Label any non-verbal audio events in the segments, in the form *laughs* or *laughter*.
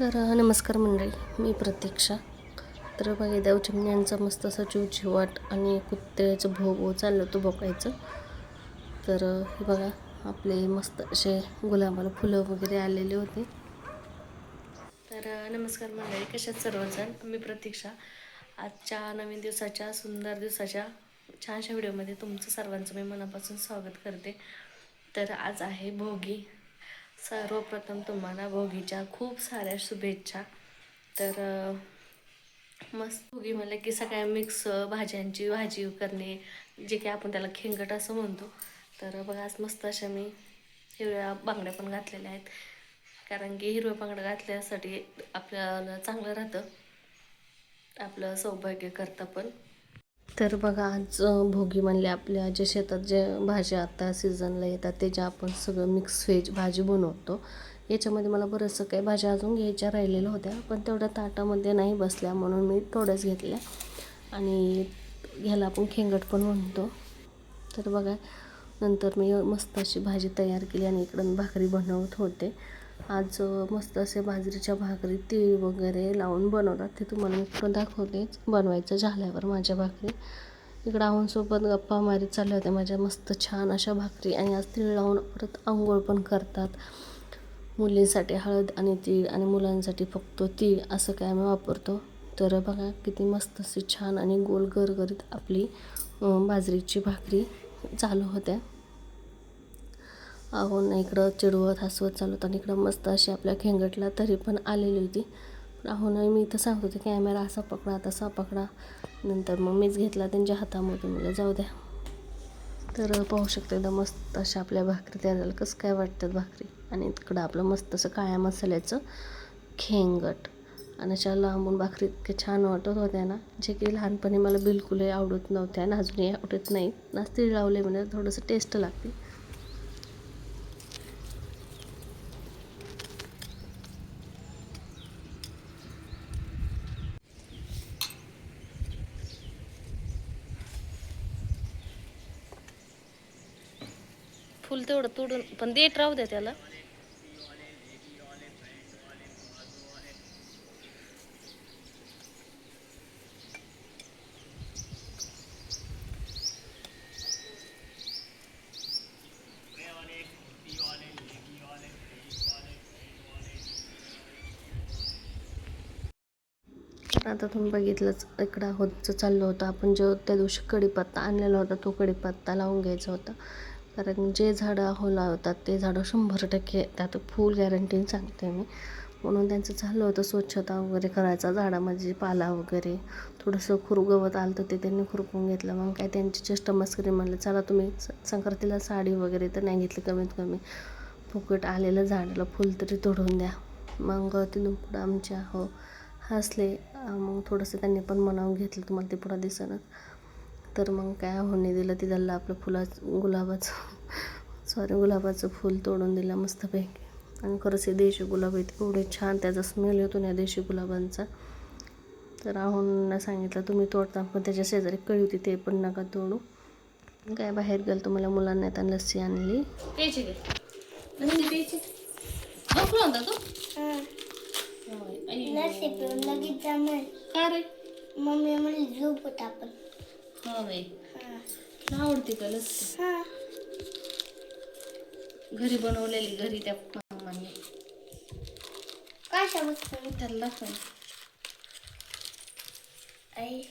तर नमस्कार मंडळी मी प्रतीक्षा. तर बघा देवचिमण्यांचा मस्त असा चिवचिवाट आणि कुत्र्याचं भोगो चाललं होतं बघायचं. तर हे बघा आपले मस्त असे गुलाबाला फुलं वगैरे आलेले होते. तर नमस्कार मंडळी कशात सर्वजण? मी प्रतीक्षा. आजच्या नवीन दिवसाच्या सुंदर दिवसाच्या छानशा व्हिडिओमध्ये तुमचं सर्वांचं मी मनापासून स्वागत करते. तर आज आहे भोगी. सर्वप्रथम तुम्हाला भोगीच्या खूप साऱ्या शुभेच्छा. तर मस्त भोगी म्हणलं की सगळ्या मिक्स भाज्यांची भाजी करणे जे की आपण त्याला खेंगट असं म्हणतो. तर बघा आज मस्त अशा मी हिरव्या बांगड्या पण घातलेल्या आहेत. कारण की हिरव्या बांगड्या घातल्यासाठी आपल्याला चांगलं राहतं. आपलं सौभाग्य करता पण. तर बघा आज भोगी म्हणले आपल्या जे शेतात जे भाज्या आता सीझनला येतात त्याच्या आपण सगळं मिक्स व्हेज भाजी बनवतो याच्यामध्ये मला बरंचसं काही भाज्या अजून घ्यायच्या राहिलेल्या होत्या पण तेवढ्या ताटामध्ये नाही बसल्या म्हणून मी थोड्याच घेतल्या. आणि ह्याला आपण खेंगट पण म्हणतो. तर बघा नंतर मी मस्त अशी भाजी तयार केली आणि इकडून भाकरी बनवत होते. आज मस्त असे बाजरीच्या भाकरी तीळ वगैरे लावून बनवतात. ते तुम्हाला मी पुढं दाखवतेच. बनवायचं झाल्यावर माझ्या भाकरी. इकडं आहोंसोबत गप्पा मारीत चालल्या होत्या. माझ्या मस्त छान अशा भाकरी आणि आज तीळ लावून परत आंघोळ पण करतात. मुलींसाठी हळद आणि तीळ आणि मुलांसाठी फक्त तीळ असं काय आम्ही वापरतो. तर बघा किती मस्त अशी छान आणि गोल गरगरीत आपली बाजरीची भाकरी चालू होत्या. अहो इकडं चिडवत हसवत चालू आणि इकडं मस्त अशी आपल्या खेंगटला तरी पण आलेली होती. अहो ना मी इथं सांगत होते कॅमेरा असा पकडा तसा पकडा. नंतर मग मीच घेतला त्यांच्या हातामधून. मला जाऊ द्या. तर पाहू शकता एकदम मस्त अशा आपल्या भाकरी तयार झाल्या. कसं काय वाटतात भाकरी? आणि तिकडं आपलं मस्त असं काळ्या मसाल्याचं खेंगट. आणि अशा लांबून भाकरी इतक्या छान वाटत होत्या ना जे की लहानपणी मला बिलकुलही आवडत नव्हत्या आणि अजूनही आवडत नाही नाच तीळ लावले म्हणजे थोडंसं टेस्ट लागते. फुल तेवढं तोडून पण देत राहू द्या त्याला. आता तुम्ही बघितलंच इकडं होतचं चाललं होतं. आपण जो त्या दिवशी कढीपत्ता आणलेला होता तो कडीपत्ता लावून घ्यायचा होता. कारण जे झाडं हो लावतात ते झाडं शंभर टक्के त्यात फुल गॅरंटीने सांगते मी. म्हणून त्यांचं चाललं होतं स्वच्छता वगैरे करायचा झाडामध्ये पाला वगैरे. थोडंसं खुरगवत आलं तर ते त्यांनी खुरपून घेतलं. मग काय त्यांची चेष्ट मस्करी म्हणलं चला तुम्ही संक्रांतीला साडी वगैरे तर नाही घेतली कमीत कमी. फुकट आलेलं झाडाला फुल तरी तोडून द्या. मग तिथून पुढं आमच्या हो हसले. मग थोडंसं त्यांनी पण मनावून घेतलं तुम्हाला ते पुढं दिसणार तर मग काय होणे दिलं तिथलं आपलं फुलाचं गुलाबाचं सॉरी गुलाबाचं फूल तोडून दिलं मस्तपैकी. आणि खरंच हे देशी गुलाब आहेत एवढे छान त्याचा स्मेल येतो ना देशी गुलाबांचा. तर राहुलला सांगितलं तुम्ही तोडता पण त्याच्या शेजारी कळी होती ते पण नका तोडू. काय बाहेर गेलं तुम्हाला मुलांना आता लस्सी आणली. तू? मम्मी म्हणली झोप होत आपण हा हा. तुला आवडते का लस्सी. घरी बनवलेली घरी त्या मामाने. कशा बसतो त्याला दाखव आई?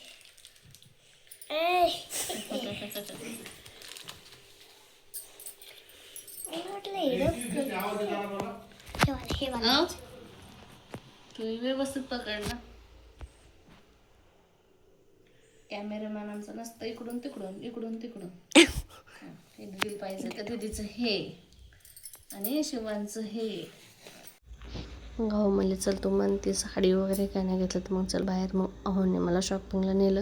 तू व्यवस्थित पकड ना. कॅमेरामॅन आमचा नसतं इकडून तिकडून इकडून तिकडून. *laughs* हा, हे दिल पाहिजे तर दीदीचं हे आणि शिवांचं हे. गाव म्हणले चल तू म्हणते साडी वगैरे काय नाही घेतलं तर मग चल बाहेर. मग अहोने मला शॉपिंगला नेलं.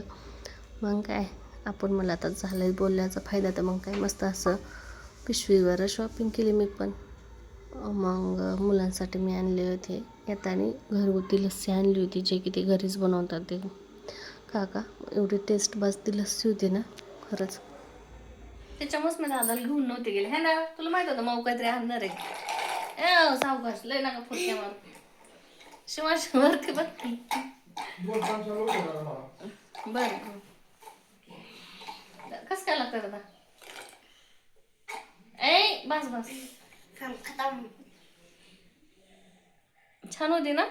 मग काय आपण मला आता झालं बोलल्याचा फायदा तर मग काय मस्त असं पिशवीवर शॉपिंग केली मी पण. मग मुलांसाठी मी आणले होते. येताना घरगुती लस्सी आणली होती जे की ते घरीच बनवतात ते. काका एवढी टेस्ट ती लस्सी होती ना खरंच. त्याच्यामुळेच मी दादाला घेऊन नव्हते गेले. हे ना? तुला माहीत होतं मऊ काहीतरी आणणार आहे. ए सावकाश लय नका फुटक्या मार. शिवाशी वरती बघ. बर कस काय लागतं दादा ए बस बस. खतम. छान होती ना?